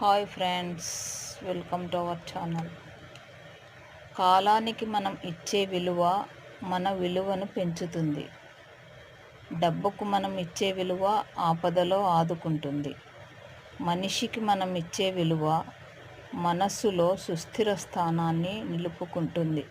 Hi friends welcome to our channel. కాలానికి మనం ఇచ్చే విలువ మన విలువను పెంచుతుంది. డబ్బుకు మనం ఇచ్చే విలువ ఆపదలో ఆదుకుంటుంది. మనిషికి మనం ఇచ్చే విలువ మనస్సులో సుస్థిర స్థానాన్ని నిలుపుకుంటుంది.